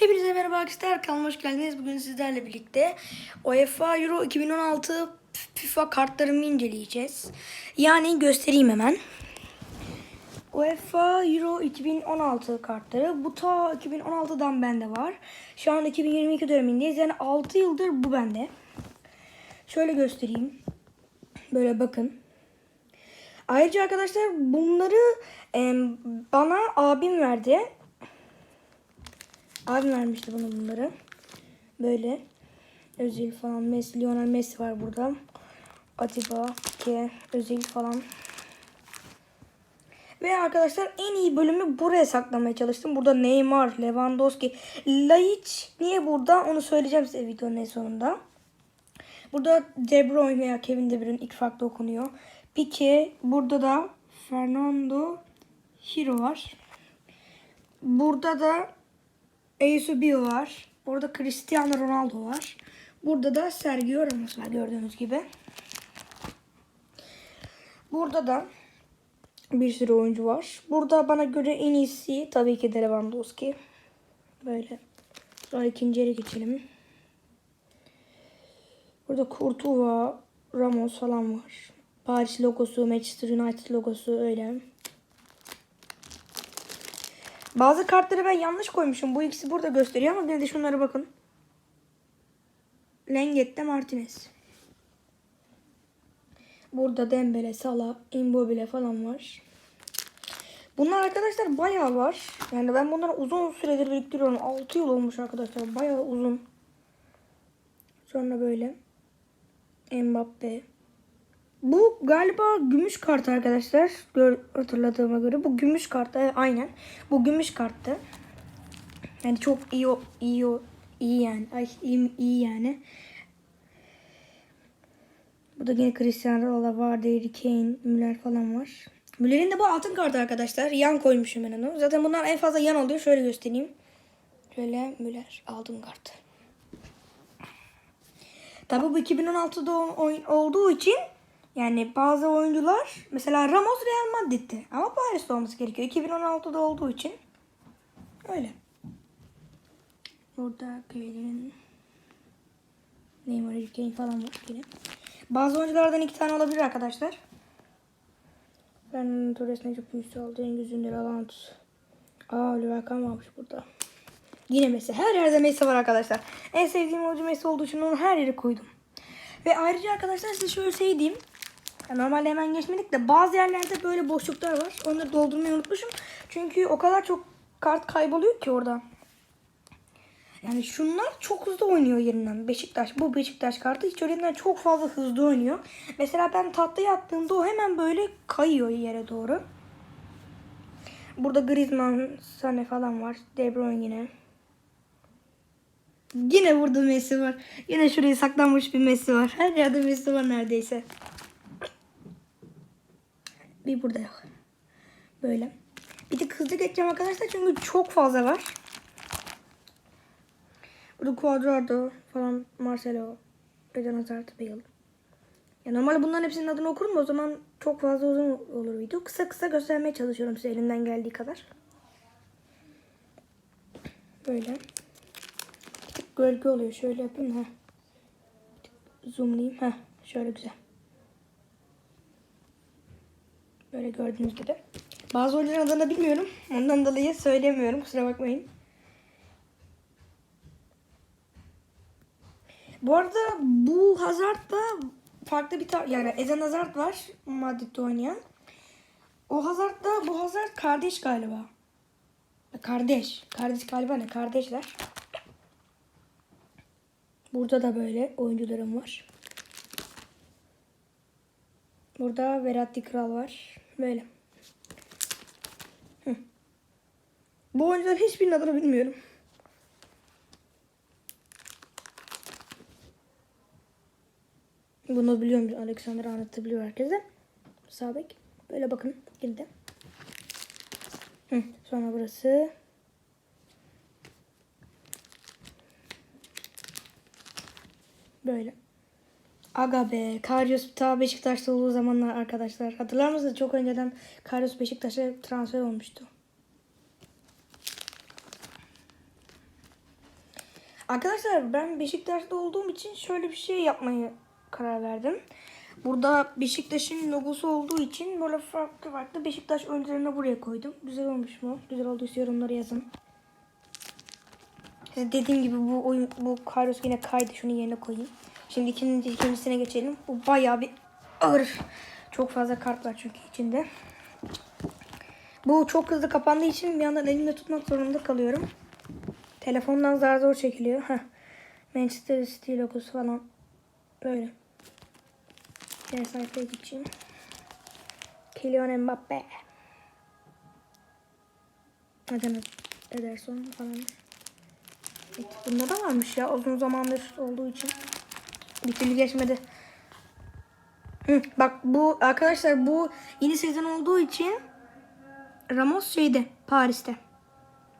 Hepinize merhaba arkadaşlar. Kanalıma hoş geldiniz. Bugün sizlerle birlikte UEFA Euro 2016 FIFA kartlarımı inceleyeceğiz. Yani göstereyim hemen. UEFA Euro 2016 kartları. Bu ta 2016'dan bende var. Şu an 2022 dönemindeyiz. Yani 6 yıldır bu bende. Şöyle göstereyim. Böyle bakın. Ayrıca arkadaşlar bunları em, bana abim verdi. Abim vermişti bana bunları. Böyle. Özil falan. Messi, Lionel Messi var burada. Atiba, Ke, Özil falan. Ve arkadaşlar en iyi bölümü buraya saklamaya çalıştım. Burada Neymar, Lewandowski, Laiç niye burada onu söyleyeceğim size videonun en sonunda. Burada De Bruyne veya Kevin De Bruyne ilk farklı okunuyor. Pique, burada da Fernando Hiro var. Burada da Eusebio var. Burada Cristiano Ronaldo var. Burada da Sergio Ramos var gördüğünüz gibi. Burada da bir sürü oyuncu var. Burada bana göre en iyisi tabii ki de Lewandowski. Böyle. Sonra ikinci yere geçelim. Burada Courtois, Ramos falan var. Paris logosu, Manchester United logosu öyle. Bazı kartları ben yanlış koymuşum. Bu ikisi burada gösteriyor ama bir de şunlara bakın. Lengette Martinez. Burada Dembele, Salah, Immobile falan var. Bunlar arkadaşlar bayağı var. Yani ben bunları uzun süredir biriktiriyorum. 6 yıl olmuş arkadaşlar. Bayağı uzun. Sonra böyle. Mbappe. Bu galiba gümüş kart arkadaşlar. Gör, hatırladığıma göre. Bu gümüş kart. Evet, aynen. Bu gümüş karttı. Yani çok iyi o- iyi o- iyi yani. Ay iyi, iyi yani. Burada yine Cristiano Ronaldo var. Harry Kane, Müller falan var. Müller'in de bu altın kartı arkadaşlar. Yan koymuşum ben onu. Zaten bunlar en fazla yan oluyor. Şöyle göstereyim. Şöyle Müller altın kartı. Tabi bu 2016'da oyun olduğu için yani bazı oyuncular mesela Ramos Real Madrid'de ama Paris'te olması gerekiyor. 2016'da olduğu için öyle. Burada Clay'lerin Neymar, Harry Kane falan var yine. Bazı oyunculardan iki tane olabilir arkadaşlar. Ben Torres Necip Uysal aldı. En gözünde Alant. Aa Oliver Kahn varmış burada. Yine Messi. Her yerde Messi var arkadaşlar. En sevdiğim oyuncu Messi olduğu için onu her yere koydum. Ve ayrıca arkadaşlar size şöyle şey diyeyim. Ya normalde hemen geçmedik de bazı yerlerde böyle boşluklar var. Onları doldurmayı unutmuşum. Çünkü o kadar çok kart kayboluyor ki orada. Yani şunlar çok hızlı oynuyor yerinden. Beşiktaş. Bu Beşiktaş kartı hiç öyleden çok fazla hızlı oynuyor. Mesela ben tatlıya attığımda o hemen böyle kayıyor yere doğru. Burada Griezmann, Sané falan var. De Bruyne yine. Yine burada Messi var. Yine şuraya saklanmış bir Messi var. Her yerde Messi var neredeyse. Bir burada yok. Böyle. Bir de hızlı geçeceğim arkadaşlar çünkü çok fazla var. Burada Cuadrado falan Marcelo, Eden Hazard, Bale. Ya normalde bunların hepsinin adını okurum o zaman çok fazla uzun olur video. Kısa kısa göstermeye çalışıyorum size elimden geldiği kadar. Böyle. Bir tık gölge oluyor. Şöyle yapayım ha. Zoomlayayım. ha. Şöyle güzel. Böyle gördüğünüz gibi. Bazı oyuncuların adını bilmiyorum. Ondan dolayı söylemiyorum. Kusura bakmayın. Bu arada bu Hazard da farklı bir tar yani Eden Hazard var Madrid'de oynayan. O Hazard da bu Hazard kardeş galiba. Kardeş. Kardeş galiba ne? Kardeşler. Burada da böyle oyuncularım var. Burada Verratti Kral var. Böyle. Hı. Bu oyuncuların hiçbirinin adını bilmiyorum. Bunu biliyorum. Alexander anlatabiliyor herkese. Sabek. Böyle bakın. Girdi. Hı. Sonra burası. Böyle. Aga be. Karius ta Beşiktaş'ta olduğu zamanlar arkadaşlar. Hatırlar mısınız? Çok önceden Karius Beşiktaş'a transfer olmuştu. Arkadaşlar ben Beşiktaş'ta olduğum için şöyle bir şey yapmayı karar verdim. Burada Beşiktaş'ın logosu olduğu için böyle farklı farklı Beşiktaş öncelerini buraya koydum. Güzel olmuş mu? Güzel olduysa yorumlara yazın. Dediğim gibi bu oyun bu Kairos yine kaydı. Şunu yerine koyayım. Şimdi ikinci, ikincisine geçelim. Bu bayağı bir ağır. Çok fazla kart var çünkü içinde. Bu çok hızlı kapandığı için bir yandan elimde tutmak zorunda kalıyorum. Telefondan zar zor çekiliyor. Heh. Manchester City logosu falan. Böyle. Diğer sayfaya geçeyim. Kylian Mbappe. Neden Ederson falan. Evet, bunda da varmış ya uzun zamandır olduğu için. Bir türlü geçmedi. Hı, bak bu arkadaşlar bu yeni sezon olduğu için Ramos şeyde Paris'te.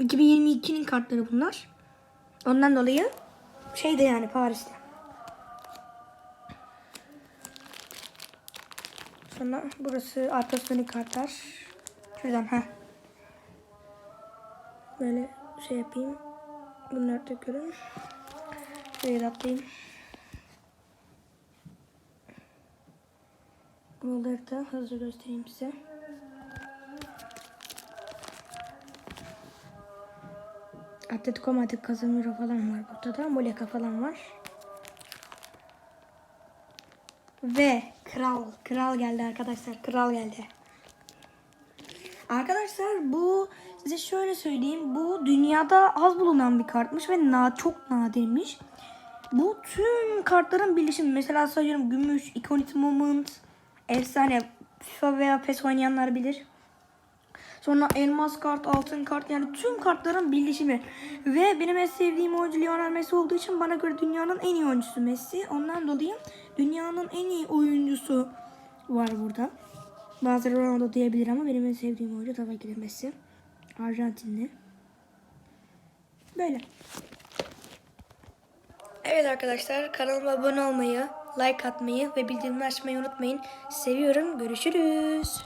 2022'nin kartları bunlar. Ondan dolayı şeyde yani Paris'te. Sonra burası arkasındaki kartlar. Şuradan ha. Böyle şey yapayım. Bunları döküyorum. Şuraya da atlayayım. Buraları da hızlı göstereyim size. Atletico Madrid Casemiro falan var burada da. Moleka falan var. Ve kral, kral geldi arkadaşlar. Kral geldi. Arkadaşlar bu size şöyle söyleyeyim. Bu dünyada az bulunan bir kartmış ve na çok nadirmiş. Bu tüm kartların birleşimi. Mesela sayıyorum gümüş, iconic moment, efsane FIFA veya PES oynayanlar bilir. Sonra elmas kart, altın kart yani tüm kartların birleşimi. Ve benim en sevdiğim oyuncu Lionel Messi olduğu için bana göre dünyanın en iyi oyuncusu Messi. Ondan dolayı dünyanın en iyi oyuncusu var burada. Bazıları Ronaldo diyebilir ama benim en sevdiğim oyuncu tabii ki de Messi. Arjantinli. Böyle. Evet arkadaşlar kanalıma abone olmayı, like atmayı ve bildirimleri açmayı unutmayın. Seviyorum. Görüşürüz.